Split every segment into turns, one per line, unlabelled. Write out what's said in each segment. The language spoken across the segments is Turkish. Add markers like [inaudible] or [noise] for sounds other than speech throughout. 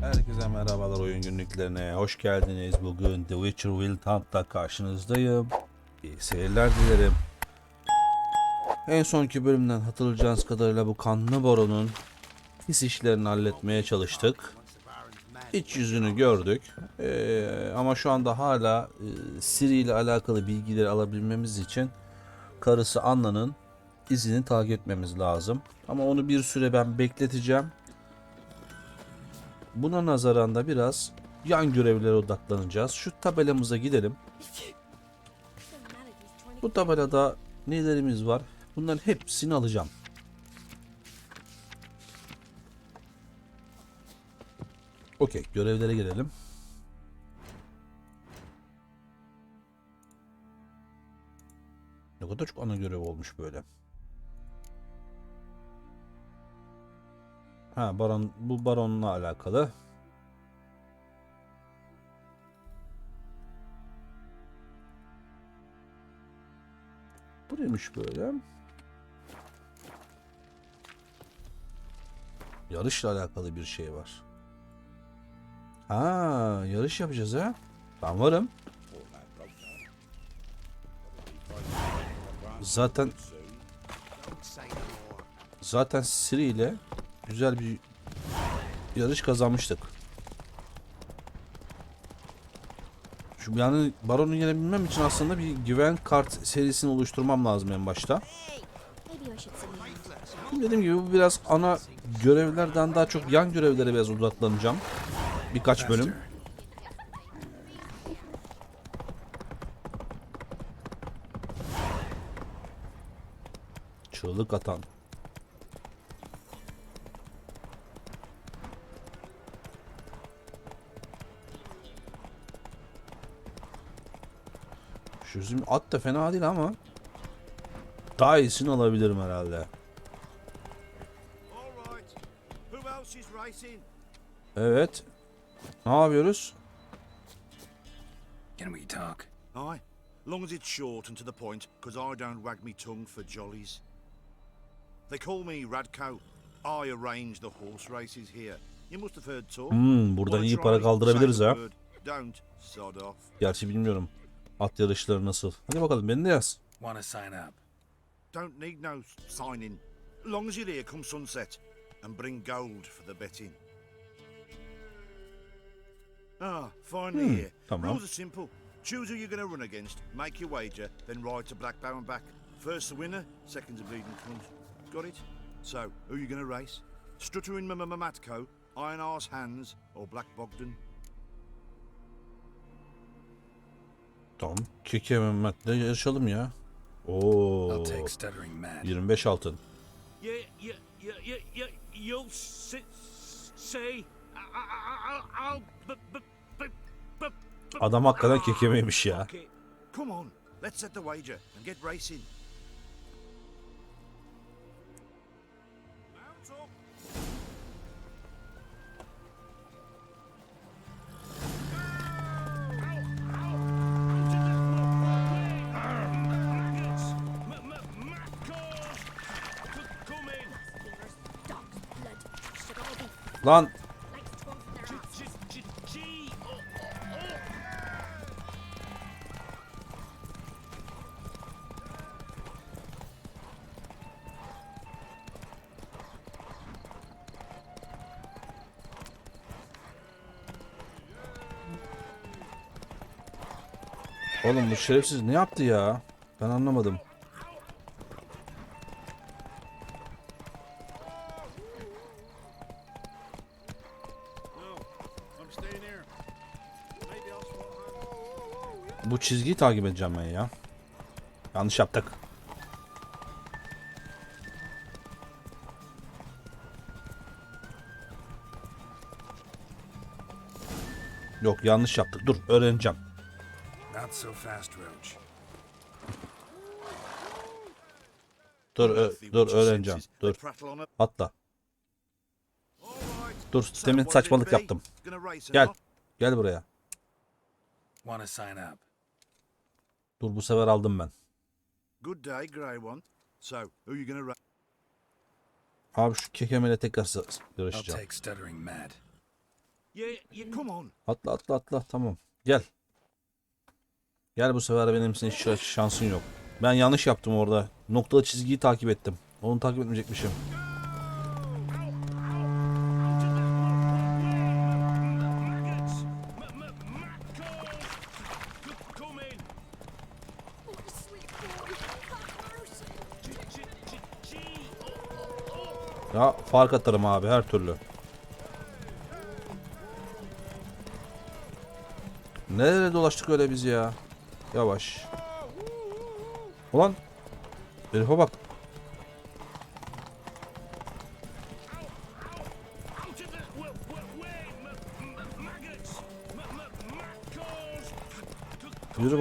Herkese merhabalar oyun günlüklerine hoş geldiniz. Bugün The Witcher Wild Hunt'ta karşınızdayım. İyi seyirler dilerim. En sonki bölümden hatırlayacağınız kadarıyla bu kanlı boronun pis işlerini halletmeye çalıştık. İç yüzünü gördük. Ee, ama şu anda hala e, Siri ile alakalı bilgileri alabilmemiz için karısı Anna'nın izini takip etmemiz lazım. Ama onu bir süre ben bekleteceğim. Buna nazaran da biraz yan görevlere odaklanacağız. Şu tabelamıza gidelim. Bu tabelada nelerimiz var? Bunların hepsini alacağım. Okey, görevlere gelelim. Ne kadar çok ana görev olmuş böyle. Ha baron bu baronla alakalı. Bu böyle? Yarışla alakalı bir şey var. Ha, yarış yapacağız ha. Ben varım. Zaten zaten Siri ile güzel bir yarış kazanmıştık. Şu yani Baron'u yenebilmem için aslında bir güven kart serisini oluşturmam lazım en başta. Dediğim gibi bu biraz ana görevlerden daha çok yan görevlere biraz odaklanacağım. Birkaç bölüm. Çığlık atan. Bizim at da fena değil ama daha iyisini alabilirim herhalde. Evet. Ne yapıyoruz?
Can we talk?
Aye. Long as it's short and to the point, 'cause I don't wag me tongue for jollies. They call me Radko. I arrange the horse races here. You must have heard talk.
Hmm, buradan iyi para kaldırabiliriz ha. Gerçi bilmiyorum. At yarışları nasıl. Hadi bakalım beni de yaz.
Want to sign up?
Don't need no signing. Long as you're here come sunset. And bring gold for the betting. Ah, finally
Hmm,
here.
tamam.
Rules are simple. Choose who you're going to run against, make your wager, then ride to Black Bow and back. First the winner, second the bleeding comes. Got it? So, who are you going to race? Strutter in Matko, Iron Arse Hands, or Black Bogdan?
Tamam. Keke Mehmet'le yarışalım ya. Oo.
I'll take stuttering man.
25 altın. Adam hakikaten kekemeymiş ya.
Come on, let's set the wager and get racing.
Oh.
oğlum bu şerefsiz ne yaptı ya? Ben anlamadım. Bu çizgiyi takip edeceğim ben ya. Yanlış yaptık. Yok yanlış yaptık. Dur öğreneceğim.
Not so fast, Roach.
Dur dur öğreneceğim. Dur. Atla. Dur demin saçmalık yaptım. Gel. Gel buraya.
Want to sign up?
Dur bu sefer aldım ben.
Good day, Grey One. So, who you gonna?
Abi şu kekemele tekrar yarışacağım. Atla atla atla tamam. Gel. Gel bu sefer benim senin şansın yok. Ben yanlış yaptım orada. Noktalı çizgiyi takip ettim. Onu takip etmeyecekmişim. Ya fark atarım abi her türlü. Nereye dolaştık öyle biz ya? Yavaş. Ulan. Herife bak.
Out of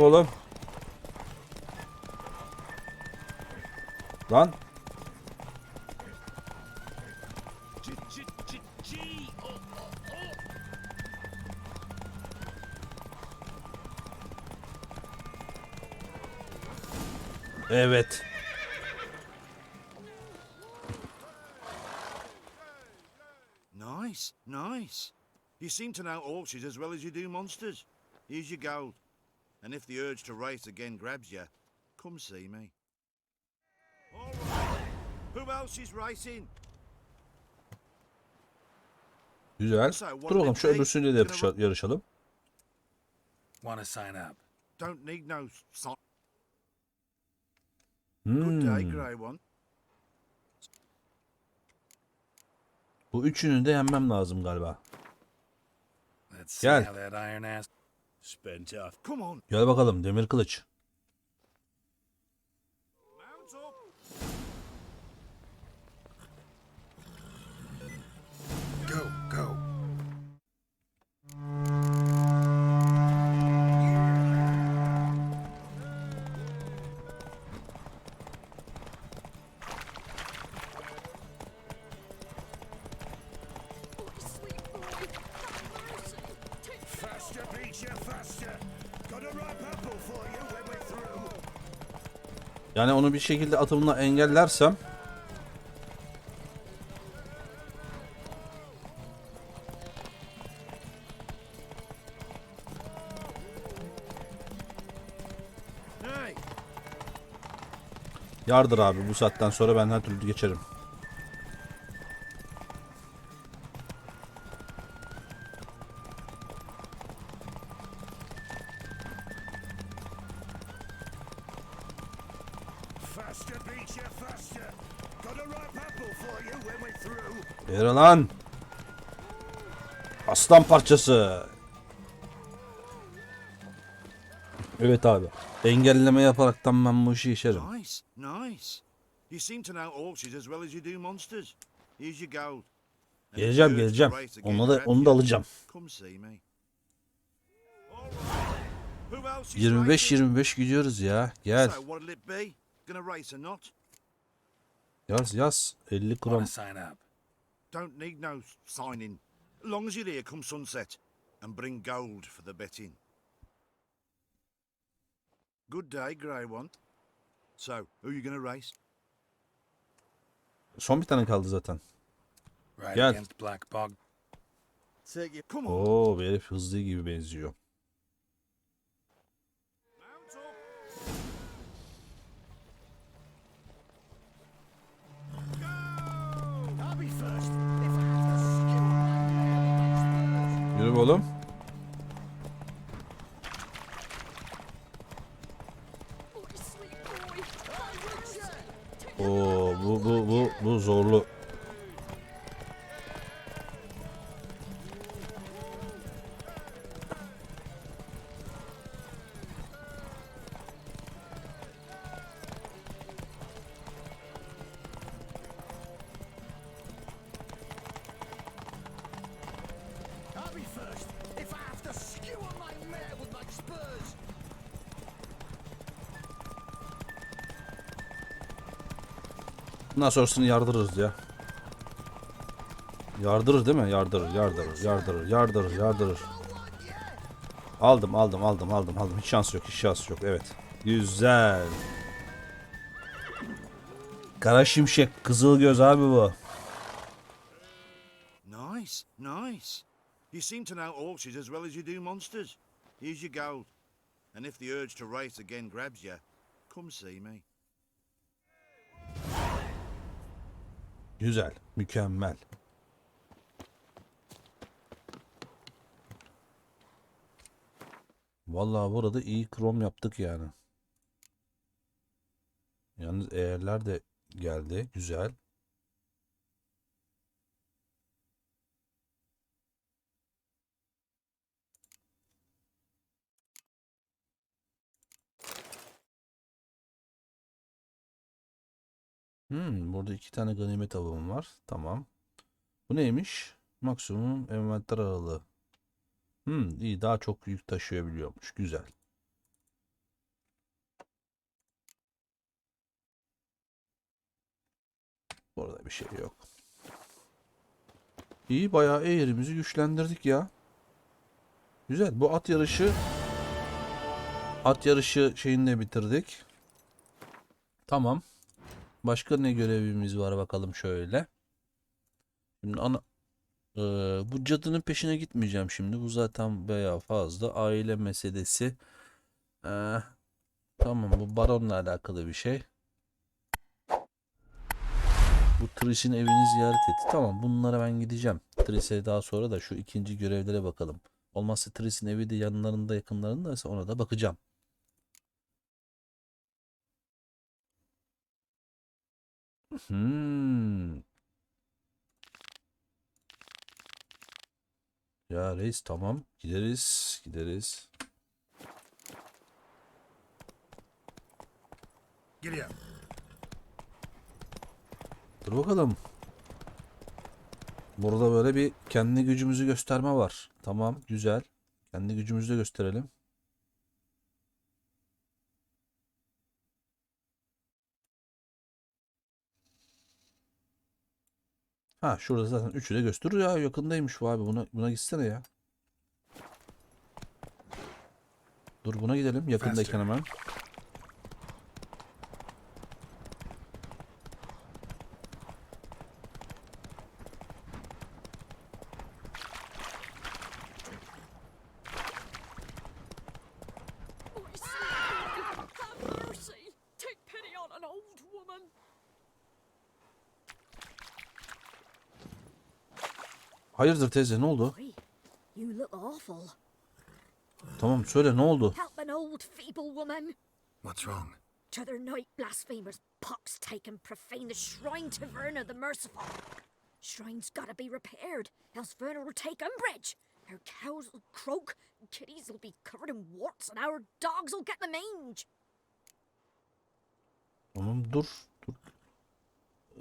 the
Evet.
Nice, nice. You seem to know horses as well as you do monsters. Here's your gold. And if the urge to race again grabs you, come see me. All right. Who else is racing?
Güzel. Dur
did
şu öbürsüyle de yarışalım.
Want to sign up?
Don't need no sign. Good
Hmm.
one.
Bu üçünü de yenmem lazım galiba.
Let's see
Gel.
how that iron ass.
Spent off.
Come on.
Gel bakalım demir kılıç. Yani onu bir şekilde atımla engellersem yardır abi bu saatten sonra ben her türlü geçerim. Aslan parçası. Evet abi. Engelleme yaparaktan ben bu işi işerim.
nice, nice. You seem to know horses as well as you do monsters. Here's your gold.
Geleceğim geleceğim. Onu da onu da alacağım.
Come see me. All right. Who else is
25
racing?
25 gidiyoruz ya. Gel. Yaz yaz. 50
Want
gram.
Don't need no signing. Long as you're here come sunset and bring gold for the betting. Good day, grey one. So, who you gonna race?
Son bir tane kaldı zaten.
Right
Gel.
against Black Bog.
Take you. Come on.
Oo, bu herif hızlı gibi benziyor. Yürü oğlum.
Oh,
Oo, bu bu bu bu zorlu. Bundan sonrasını yardırırız ya. Yardırır değil mi? Yardırır, yardırır, yardırır, yardırır, yardırır. Aldım, aldım, aldım, aldım, aldım. Hiç şans yok, hiç şans yok. Evet. Güzel. Kara şimşek, kızıl göz abi bu.
Nice, nice. You seem to know horses as well as you do monsters. Here's your gold. And if the urge to race again grabs you, come see me.
Güzel, mükemmel. Vallahi burada iyi krom yaptık yani. Yalnız eğerler de geldi. Güzel. Hmm, burada iki tane ganimet avım var. Tamam. Bu neymiş? Maksimum envanter aralığı. Hmm, iyi daha çok yük taşıyabiliyormuş. Güzel. Burada bir şey yok. İyi bayağı eğrimizi güçlendirdik ya. Güzel. Bu at yarışı at yarışı şeyini de bitirdik. Tamam. Başka ne görevimiz var bakalım şöyle. Şimdi ana Ee, bu cadının peşine gitmeyeceğim şimdi. Bu zaten bayağı fazla. Aile meselesi. Ee, tamam bu baronla alakalı bir şey. Bu Trish'in evini ziyaret etti. Tamam bunlara ben gideceğim. Trish'e daha sonra da şu ikinci görevlere bakalım. Olmazsa Trish'in evi de yanlarında yakınlarındaysa ona da bakacağım. Hmm. Ya reis tamam. Gideriz. Gideriz.
Up.
Dur bakalım. Burada böyle bir kendi gücümüzü gösterme var. Tamam, güzel. Kendi gücümüzü de gösterelim. Ha şurada zaten üçü de gösteriyor ya yakındaymış bu abi buna buna gitsene ya. Dur buna gidelim yakındayken hemen. Hayırdır teyze ne oldu?
Boy, you look awful.
Tamam söyle ne oldu?
Help an old feeble woman.
What's wrong?
T'other night blasphemers pox take and profane the shrine to Verna the Merciful. Shrine's gotta be repaired, else Verna will take umbrage. Our cows will croak, kitties will be covered in warts, and our dogs will get the mange.
Tamam dur.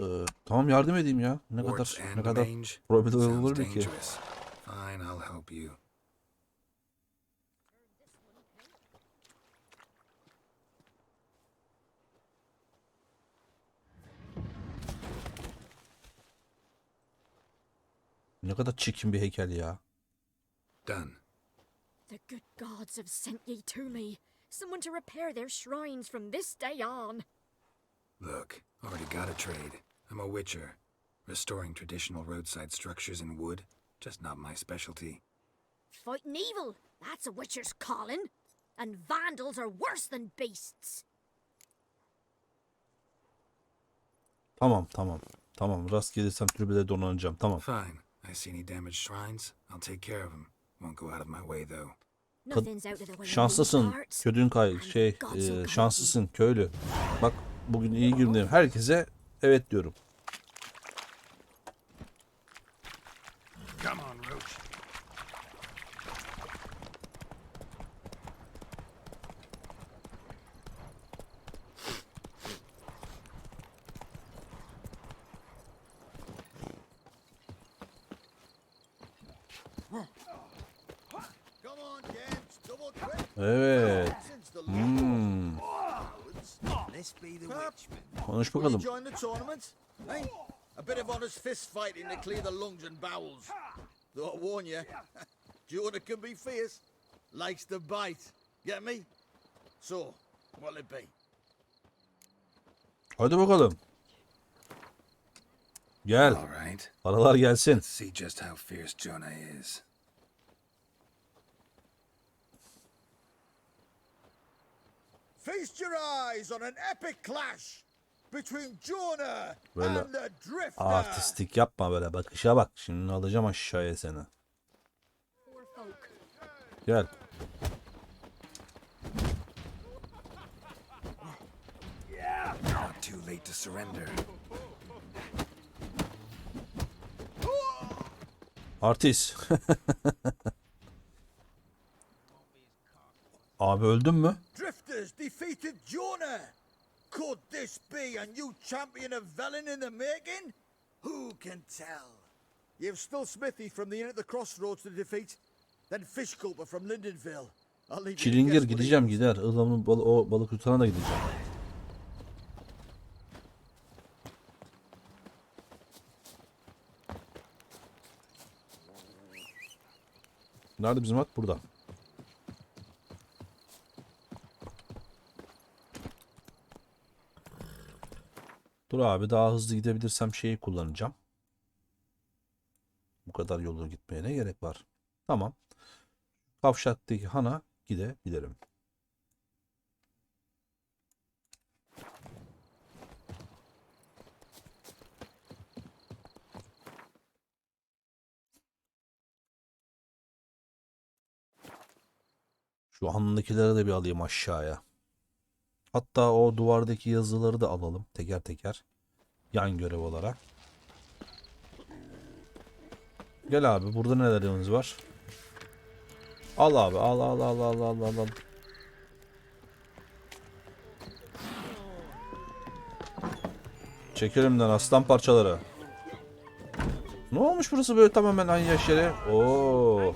Ee, tamam yardım edeyim ya. Ne kadar ne kadar problem olur ki?
Fine, I'll help you.
Ne kadar çirkin bir heykel ya.
Done.
The good gods have sent ye to me. Someone to repair their shrines from this day on.
Look, already got a trade. I'm a witcher. Restoring traditional roadside structures in wood, just not my specialty.
Fighting evil, that's a witcher's calling. And vandals are worse than beasts.
Tamam tamam. Tamam rast gelirsem türbede donanacağım. Tamam.
Fine. I see any damaged shrines, I'll take care of them. Won't go out of my way, though.
These
Şanslısın. Ködün kay şey e, şanslısın köylü. Bak bugün iyi günlerim. Herkese evet diyorum.
Come on, Roach.
Come on, gents, double quick.
Evet. Hmm.
Let's be the witchmen.
Konuş bakalım.
join the tournament? Hey, a bit of honest fist fighting to clear the lungs and bowels. Though I warn [laughs] you, Jordan can be fierce. Likes to bite. Get me? So, what'll it be?
Hadi bakalım. Gel.
All right.
Paralar gelsin.
Let's see just how fierce Jonah is.
Feast your eyes on an epic clash between Jonah
Böyle
and the Drifter.
Artistik yapma böyle bakışa bak. Şimdi alacağım aşağıya seni. Gel.
Not too late to surrender.
Artist. [laughs] Abi öldün mü?
Drifters defeated Jonah. Could this be a new champion of Velen in the making? Who can tell? You've still Smithy from the inn at the crossroads to defeat, then Fishculper from Lindenville. I'll leave you to
Çilingir gideceğim gider. Ilam'ın bal o balık tutana da gideceğim. Nerede bizim at? Burada. Dur abi daha hızlı gidebilirsem şeyi kullanacağım. Bu kadar yolu gitmeye ne gerek var? Tamam. Kavşaktaki hana gidebilirim. Şu handakileri de bir alayım aşağıya. Hatta o duvardaki yazıları da alalım teker teker. Yan görev olarak. Gel abi burada nelerimiz var? Al abi al al al al al al al. Çekelimden aslan parçaları. Ne olmuş burası böyle tamamen aynı yaş yere? Oo.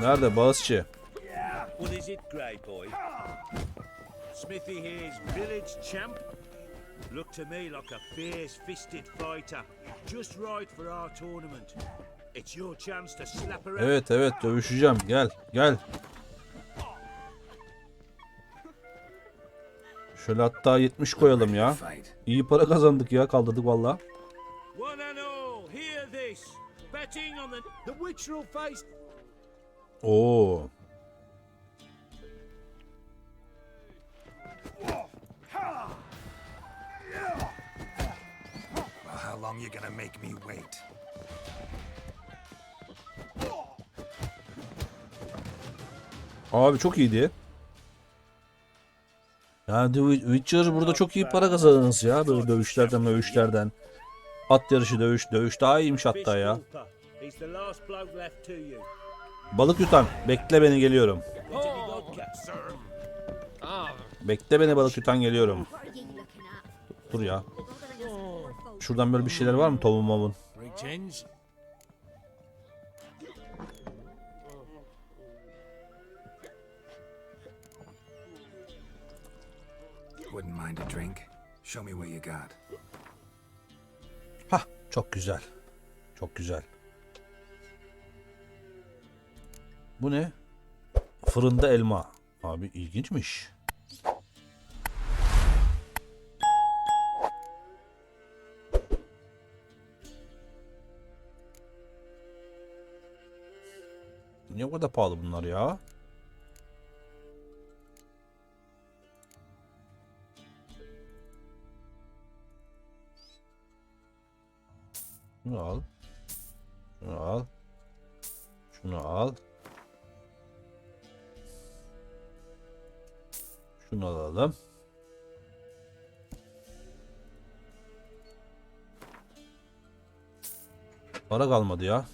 Nerede bağızçı?
What is it, Grey Boy? Smithy here's village champ. Look to me like a fierce-fisted fighter. Just right for our tournament. It's your chance to slap around.
Evet evet dövüşeceğim. Gel gel. Şöyle hatta 70 koyalım ya. İyi para kazandık ya kaldırdık valla.
One and all, hear this. Betting on the... The Witcher will face...
Oo.
Well, how long you gonna make me wait?
Abi çok iyiydi. Yani The Witcher burada çok iyi para kazandınız ya böyle dövüşlerden dövüşlerden. At yarışı dövüş dövüş daha iyiymiş hatta ya. Balık yutan bekle beni geliyorum. Bekle beni balık yutan geliyorum. Dur ya. Şuradan böyle bir şeyler var mı mavun?
Pretends.
Wouldn't mind a drink. Show me what you got.
Çok güzel. Çok güzel. Bu ne? Fırında elma. Abi ilginçmiş. Niye bu kadar pahalı bunlar ya? Şunu al. Şunu al. Şunu al. Şunu alalım. Para kalmadı ya.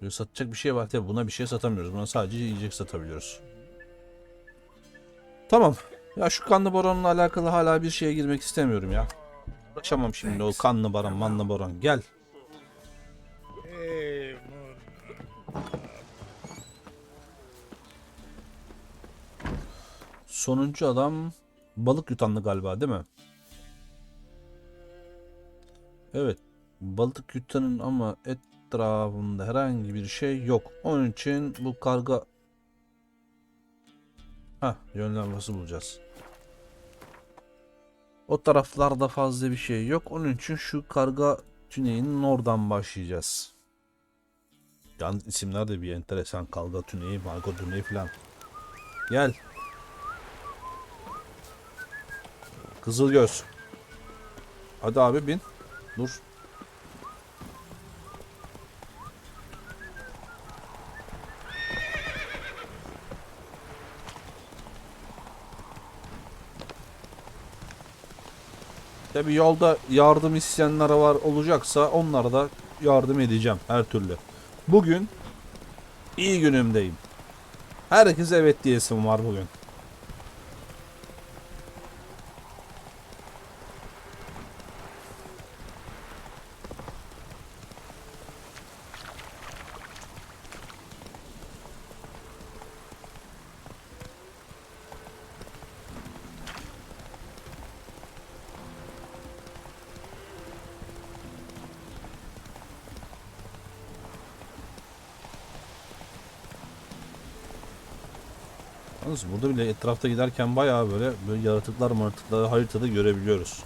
Böyle satacak bir şey var tabi buna bir şey satamıyoruz. Buna sadece yiyecek satabiliyoruz. Tamam. Ya şu kanlı boronla alakalı hala bir şeye girmek istemiyorum ya. Uğraşamam şimdi o kanlı baron, manlı baron. Gel. Sonuncu adam balık yutanlı galiba değil mi? Evet. Balık yutanın ama etrafında herhangi bir şey yok. Onun için bu karga Heh, yönlenmesi bulacağız. O taraflarda fazla bir şey yok. Onun için şu karga tüneyinin oradan başlayacağız. Yalnız isimler de bir enteresan. Karga tüneyi, margo tüneyi falan. Gel. Kızılgöz. Hadi abi bin. Dur. Tabi yolda yardım isteyenler var olacaksa onlara da yardım edeceğim her türlü. Bugün iyi günümdeyim. Herkese evet diyesim var bugün. Yalnız burada bile etrafta giderken bayağı böyle, böyle yaratıklar maratıkları haritada görebiliyoruz.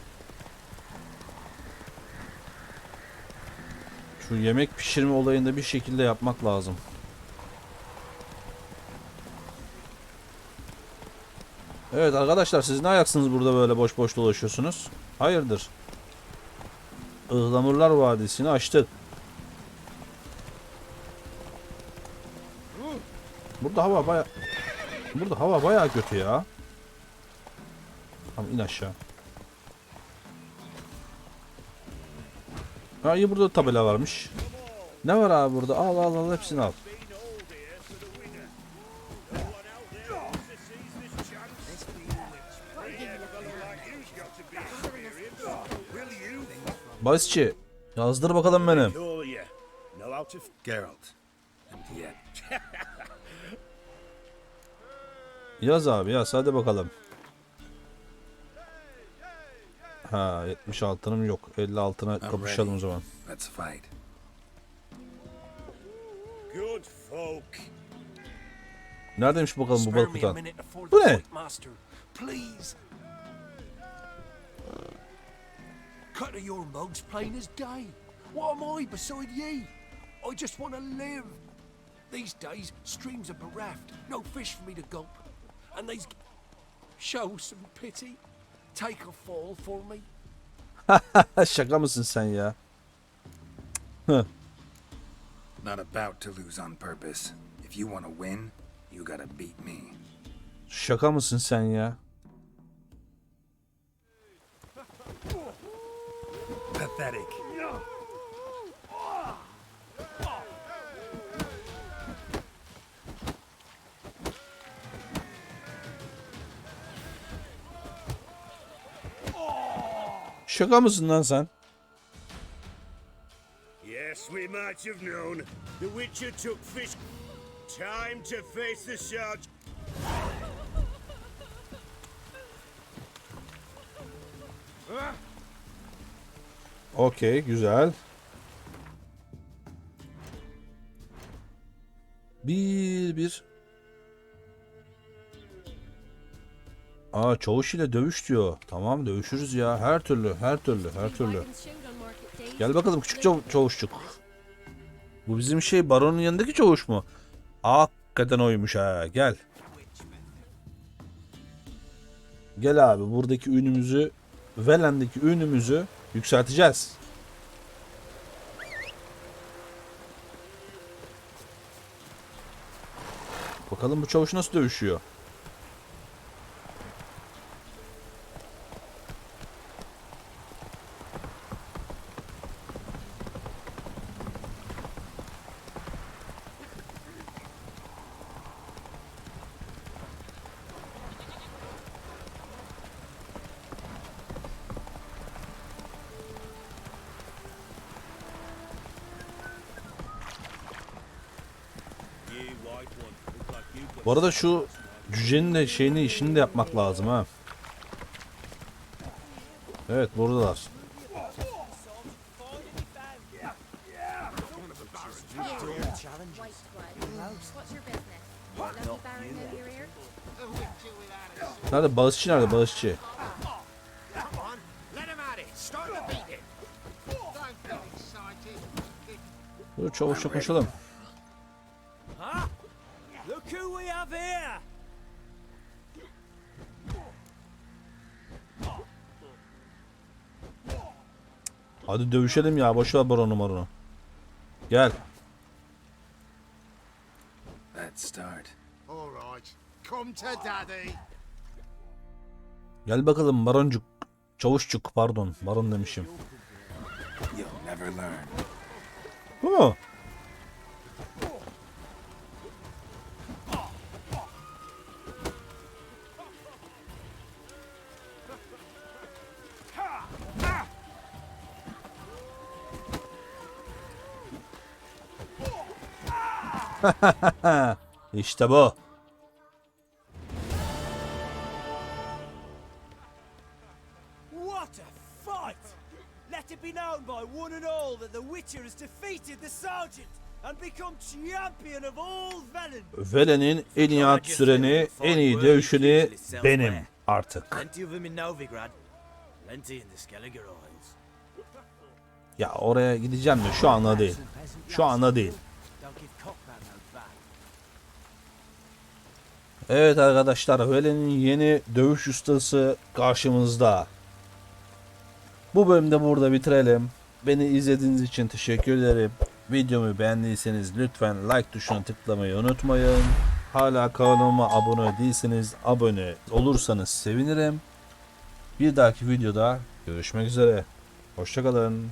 Şu yemek pişirme olayında bir şekilde yapmak lazım. Evet arkadaşlar siz ne ayaksınız burada böyle boş boş dolaşıyorsunuz? Hayırdır? Ihlamurlar Vadisi'ni açtık. Burada hava baya Burada hava bayağı kötü ya. Tamam in aşağı. Ha iyi burada tabela varmış. Ne var abi burada? Al al al hepsini al. Bahisçi yazdır bakalım
of
Geralt. [laughs]
Yaz abi yaz hadi bakalım. Ha 70 altınım yok. 50 altına kapışalım o zaman.
Let's fight.
good folk.
Neredeymiş bakalım bu balık tutan? Bu ne?
Cut of your mugs plain as day. What am I beside ye? I just want to live. These days, streams are bereft. No fish for me to gulp. And these... Show some pity. Take a fall for me.
Şaka mısın sen ya?
Not about to lose on purpose. If you want to win, you gotta beat me.
Şaka mısın sen ya?
Pathetic.
Şaka mısın lan sen?
Yes, we might have known. The Witcher took fish. Time to face the charge.
Okey güzel. Bir bir. Aa çavuş ile dövüş diyor. Tamam dövüşürüz ya. Her türlü her türlü her türlü. Gel bakalım küçük çav- çavuşçuk. Bu bizim şey baronun yanındaki çavuş mu? Hakikaten oymuş ha. Gel. Gel abi buradaki ünümüzü Velen'deki ünümüzü yükselteceğiz. Bakalım bu çavuş nasıl dövüşüyor. Bu arada şu cücenin de şeyini işini de yapmak lazım ha. Evet buradalar. Nerede bağışçı nerede bağışçı?
Come on, let
Look who we have here!
Hadi dövüşelim ya boş ver baronu maronu. Gel.
Let's start.
All right. Come to daddy.
Gel bakalım baroncuk. Çavuşçuk pardon baron demişim.
You'll never learn.
Bu mu? [laughs] işte bu.
What a fight! Let it be known by one and all that the Witcher has defeated the Sergeant and become champion of all Velen.
Velen'in en iyi at süreni, en iyi dövüşünü benim artık. Ya oraya gideceğim de şu anda değil. Şu anda değil.
Don't give Cockman no back.
Evet arkadaşlar Velen'in yeni dövüş ustası karşımızda. Bu bölümde burada bitirelim. Beni izlediğiniz için teşekkür ederim. Videomu beğendiyseniz lütfen like tuşuna tıklamayı unutmayın. Hala kanalıma abone değilseniz abone olursanız sevinirim. Bir dahaki videoda görüşmek üzere. Hoşçakalın.